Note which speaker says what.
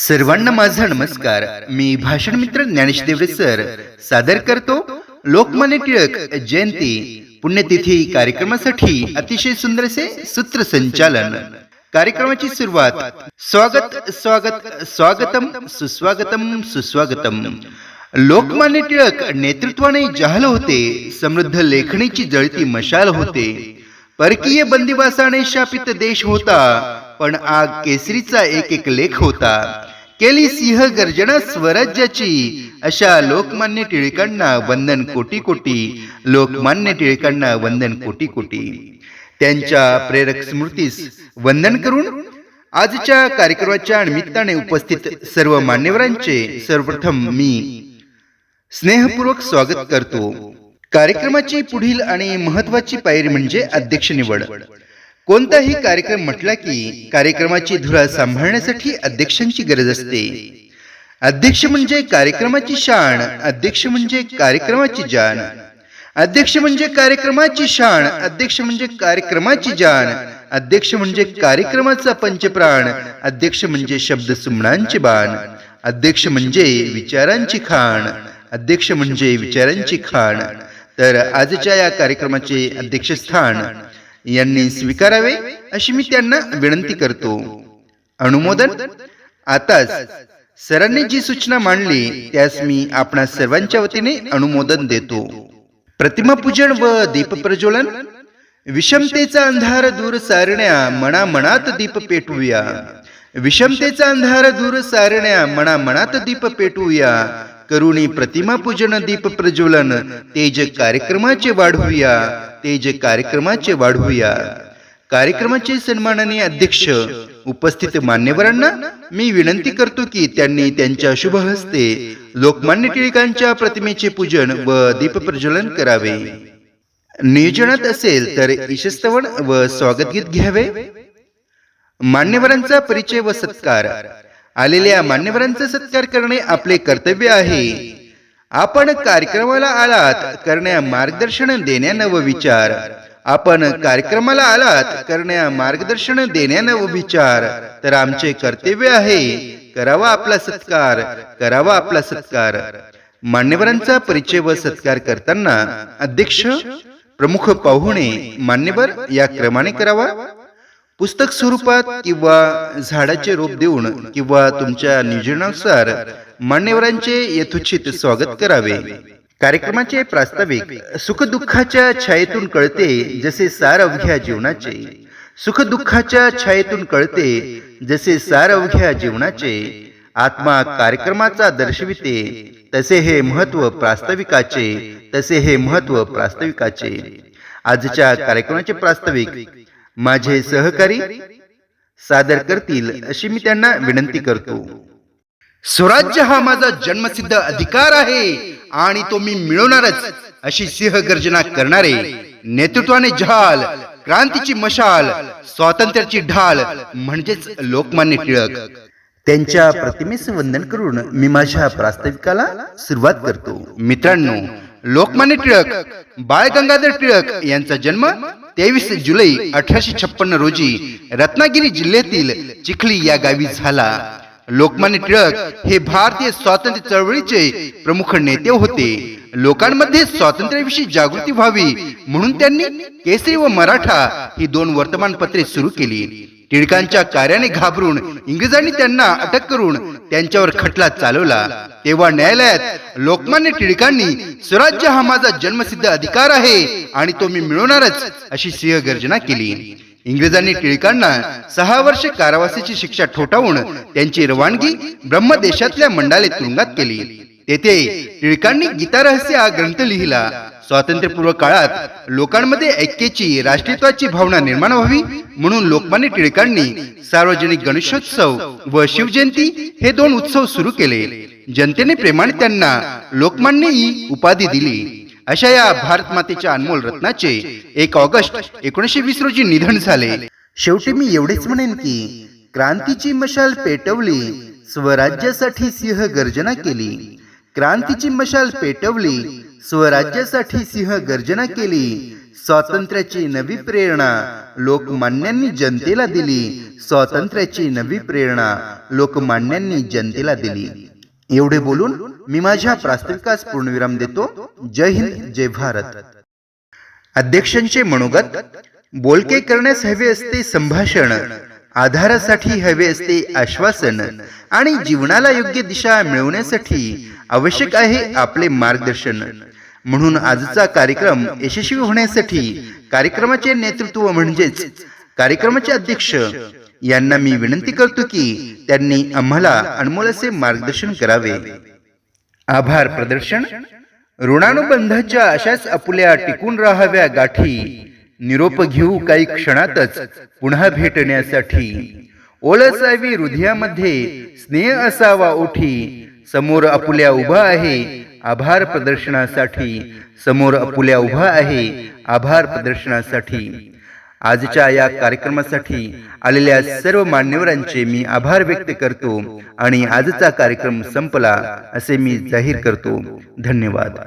Speaker 1: सर्वांना माझा नमस्कार. मी भाषण मित्र ज्ञानेश देवरे सर. सादर करतो लोकमान्य टिळक जयंती. पुण्यतिथी कार्यक्रमासाठी अतिशय सुंदर असे सूत्रसंचालन कार्यक्रमाची सुरुवात. स्वागत स्वागत स्वागतम सुस्वागतम सुस्वागतम. लोकमान्य टिळक नेतृत्वाने जहाल होते. समृद्ध लेखणीची जळती मशाल होते. परकीय बंदिवासाने शापित देश होता. पण आग केसरीचा एक एक लेख होता. केली सिंह गर्जना स्वराज्याची. अशा लोकमान्य टिळकांना वंदन कोटी कोटी लोकमान्य टिळकांना वंदन कोटी कोटी त्यांच्या प्रेरक स्मृतीस वंदन करून आजच्या कार्यक्रमाच्या निमित्ताने उपस्थित सर्व मान्यवरांचे सर्वप्रथम मी स्नेहपूर्वक स्वागत करतो. कार्यक्रमाची पुढील आणि महत्वाची पायरी म्हणजे अध्यक्ष निवड कोणताही कार्यक्रम म्हटला की कार्यक्रमाची धुरा सांभाळण्यासाठी अध्यक्षांची गरज असते. अध्यक्ष म्हणजे कार्यक्रमाची शान अध्यक्ष म्हणजे कार्यक्रमाची जान अध्यक्ष म्हणजे कार्यक्रमाची शान अध्यक्ष म्हणजे कार्यक्रमाची जान अध्यक्ष म्हणजे कार्यक्रमाचा पंचप्राण अध्यक्ष म्हणजे शब्द सुमणांचे बाण. अध्यक्ष म्हणजे विचारांची खाण अध्यक्ष म्हणजे विचारांची खाण. तर आजच्या या कार्यक्रमाचे अध्यक्षस्थान यांनी स्वीकारावे अशी मी त्यांना विनंती करतो. अनुमोदन? आताच सरांनी जी सूचना मांडली त्यास मी आपणा सर्वांच्या वतीने अनुमोदन देतो. प्रतिमा पूजन व दीप प्रज्वलन? विषमतेचा अंधार दूर सारण्या मना मनात दीप पेटवूया. विषमतेचा अंधार दूर सारण्या मना मनात दीप पेटवूया. करुणी प्रतिमा पूजन दीप प्रज्वलन तेज कार्यक्रमाचे वाढवूया. ते जे कार्यक्रमाचे वाढवूया. कार्यक्रमाचे सन्माननीय अध्यक्ष उपस्थित मान्यवरांना मी विनंती करतो की त्यांनी त्यांच्या शुभ हस्ते लोकमान्य टिळकांच्या प्रतिमेचे पूजन व दीप प्रज्वलन करावे. नियोजनात असेल तर यशस्तवन व स्वागत गीत घ्यावे. मान्यवरांचा परिचय व सत्कार. आलेल्या मान्यवरांचा सत्कार करणे आपले कर्तव्य आहे. आपण कार्यक्रमाला आलात करण्या मार्गदर्शन देण्या व विचार. आपण कार्यक्रमाला आलात करण्या मार्गदर्शन देण्या व विचार. तर आमचे कर्तव्य आहे करावा आपला सत्कार. करावा आपला सत्कार. मान्यवरांचा परिचय व सत्कार करताना अध्यक्ष प्रमुख पाहुणे मान्यवर या क्रमाने करावा. पुस्तक स्वरूपात किंवा झाडाचे रोप देऊन किंवा तुमच्या नियोजनानुसार मान्यवरांचे यथोचित स्वागत करावे. कार्यक्रमाचे प्रास्ताविक सुखदुःखाच्या छायेतून कळते जसे सार अवघ्या जीवनाचे. सुखदुःखाच्या छायेतून कळते जसे सार अवघ्या जीवनाचे. आत्मा कार्यक्रमाचा दर्शविते तसे हे महत्त्व प्रास्ताविकाचे तसे हे महत्त्व प्रास्ताविकाचे. आजच्या कार्यक्रमाचे प्रास्ताविक माझे सहकारी सादर करतील अशी मी त्यांना विनंती करतो. स्वराज्य हा माझा जन्मसिद्ध अधिकार आहे आणि तो मी मिळवणारच अशी सिंह गर्जना करणारे नेतृत्वाने झाल क्रांतीची मशाल स्वातंत्र्याची ढाल म्हणजेच लोकमान्य टिळक. त्यांच्या प्रतिमेस वंदन करून मी माझ्या प्रास्ताविकाला सुरुवात करतो. मित्रांनो लोकमान्य टिळक बाळ गंगाधर टिळक यांचा जन्म तेवीस जुलै अठराशे छप्पन्न रोजी रत्नागिरी जिल्ह्यातील चिखली या गावी झाला. लोकमान्य टिळक हे भारतीय स्वातंत्र्य चळवळीचे प्रमुख नेते होते. लोकांमध्ये स्वातंत्र्याविषयी जागृती व्हावी म्हणून त्यांनी केसरी व मराठा ही दोन वर्तमानपत्रे सुरू केली. टिळकांच्या कार्याने घाबरून इंग्रजांनी त्यांना अटक करून त्यांच्यावर खटला चालवला. तेव्हा न्यायालयात लोकमान्य टिळकांनी स्वराज्य हा माझा जन्मसिद्ध अधिकार आहे आणि तो मी मिळवणारच अशी सिंह गर्जना केली. इंग्रजांनी टिळकांना सहा वर्ष कारावासाची शिक्षा ठोठावून त्यांची रवानगी ब्रह्मदेशातल्या मंडाले तुरुंगात केली. तेथे टिळकांनी गीतारहस्य हा ग्रंथ लिहिला. स्वातंत्र्यपूर्व काळात लोकांमध्ये ऐक्याची राष्ट्रीयत्वाची भावना निर्माण व्हावी म्हणून लोकमान्य टिळकांनी सार्वजनिक गणेशोत्सव व शिवजयंती हे दोन उत्सव सुरू केले. जनतेने प्रेमाने त्यांना लोकमान्य ही उपाधी दिली. अशा या भारत मातेच्या अनमोल रत्नाचे एक ऑगस्ट एकोणीसशे वीस रोजी निधन झाले. शेवटी मी एवढेच म्हणेन की क्रांतीची मशाल पेटवली स्वराज्यासाठी सिंह गर्जना केली. क्रांतीची मशाल पेटवली स्वराज्यासाठी सिंह गर्जना केली. स्वातंत्र्याची नवी प्रेरणा. लोकमान्यांनी जनतेला दिली. स्वातंत्र्याची नवी प्रेरणा. लोकमान्यांनी जनतेला दिली. एवढे बोलून मी माझ्या प्रास्ताविकास पूर्णविराम देतो. जय हिंद जय भारत. अध्यक्षांचे मनोगत बोलके करण्यास हवे असते संभाषण आधारासाठी हवे असते आश्वासन आणि जीवनाला योग्य दिशा मिळवण्यासाठी आवश्यक आहे आपले मार्गदर्शन. म्हणून आजचा कार्यक्रम यशस्वी होण्यासाठी कार्यक्रमाचे नेतृत्व म्हणजेच कार्यक्रमाचे अध्यक्ष. यांना मी विनंती करतो की त्यांनी आम्हाला अनमोल असे मार्गदर्शन करावे. आभार प्रदर्शन. ऋणानुबंधाच्या अशाच अपुल्या टिकून राहाव्या गाठी निरोप घेऊ काही क्षणातच पुन्हा भेटण्यासाठी. ओळसावी हृदयामध्ये स्नेह असावा ओठी. समोर आपल्या उभा आहे. आभार प्रदर्शनासाठी समोर आपुल्या उभा आहे. आभार प्रदर्शनासाठी. आजच्या या कार्यक्रमासाठी आलेल्या सर्व मान्यवरांचे मी आभार व्यक्त करतो आणि आजचा कार्यक्रम संपला असे मी जाहीर करतो. धन्यवाद.